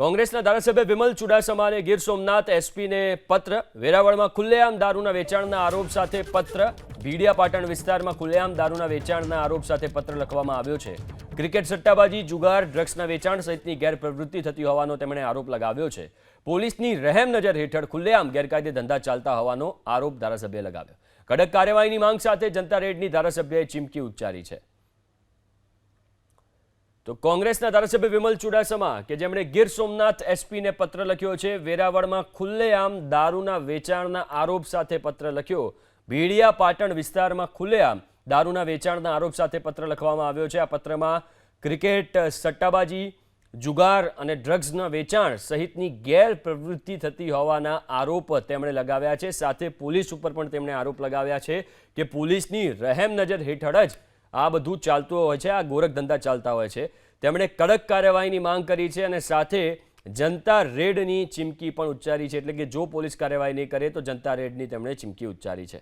કોંગ્રેસના ધારાસભ્ય વિમલ ચુડાસમાને ગીર સોમનાથ એસપીને પત્ર, વેરાવળમાં ખુલ્લેઆમ દારૂના વેચાણના આરોપ સાથે પત્ર, ભીડિયા પાટણ વિસ્તારમાં ખુલ્લેઆમ દારૂના વેચાણના આરોપ સાથે પત્ર લખવામાં આવ્યો છે. ક્રિકેટ સટ્ટાબાજી, જુગાર, ડ્રગ્સના વેચાણ સહિતની ગેરપ્રવૃત્તિ થતી હોવાનો તેમણે આરોપ લગાવ્યો છે. પોલીસની રહેમ નજર હેઠળ ખુલ્લેઆમ ગેરકાયદે ધંધા ચાલતા હોવાનો આરોપ ધારાસભ્યએ લગાવ્યો. કડક કાર્યવાહીની માંગ સાથે જનતા રેડની ધારાસભ્યએ ચીમકી ઉચ્ચારી છે. તો કોંગ્રેસના ધારાસભ્ય વિમલ ચુડાસમા, કે જેમણે ગીર સોમનાથ એસપીને પત્ર લખ્યો છે, વેરાવળમાં ખુલ્લેઆમ દારૂના વેચાણના આરોપ સાથે પત્ર લખ્યો. ભીડિયા પાટણ વિસ્તારમાં ખુલ્લેઆમ દારૂના વેચાણના આરોપ સાથે પત્ર લખવામાં આવ્યો છે. આ પત્રમાં ક્રિકેટ સટ્ટાબાજી, જુગાર અને ડ્રગ્સના વેચાણ સહિતની ગેરપ્રવૃત્તિ થતી હોવાના આરોપ તેમણે લગાવ્યા છે. સાથે પોલીસ ઉપર પણ તેમણે આરોપ લગાવ્યા છે કે પોલીસની રહેમ નજર હેઠળ જ આ બધું ચાલતું હોય છે, આ ગોરખ ધંધા ચાલતા હોય છે. તેમણે કડક કાર્યવાહીની માંગ કરી છે અને સાથે જનતા રેડની ચીમકી પણ ઉચ્ચારી છે. એટલે કે જો પોલીસ કાર્યવાહી નહીં કરે તો જનતા રેડની તેમણે ચીમકી ઉચ્ચારી છે.